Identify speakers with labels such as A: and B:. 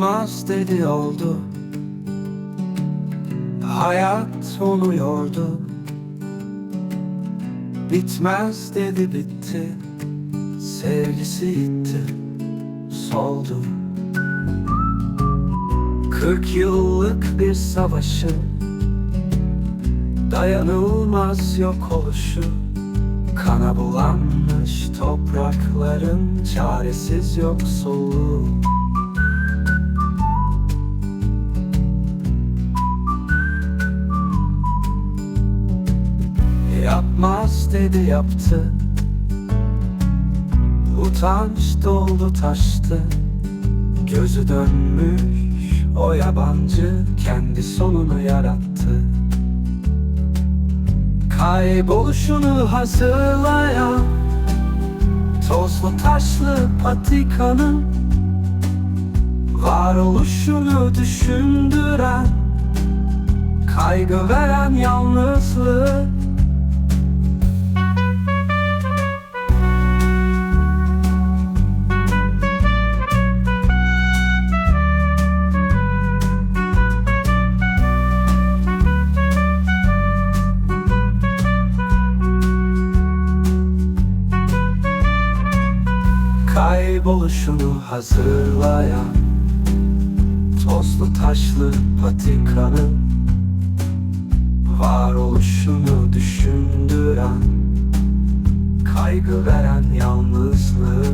A: Olmaz dedi oldu. Hayat onu yordu Bitmez dedi bitti. Sevgisi gitti Soldu. Kırk yıllık bir savaşın Dayanılmaz yok oluşu. Kana bulanmış toprakların Çaresiz yoksulluğu Yapmaz dedi yaptı. Utanç doldu taştı. Gözü dönmüş o yabancı Kendi sonunu yarattı. Kayboluşunu hazırlayan Tozlu taşlı patikanın Varoluşunu düşündüren Kaygı veren yalnızlığı Kayboluşunu hazırlayan Tozlu taşlı patikanın Varoluşunu düşündüren Kaygı veren yalnızlığı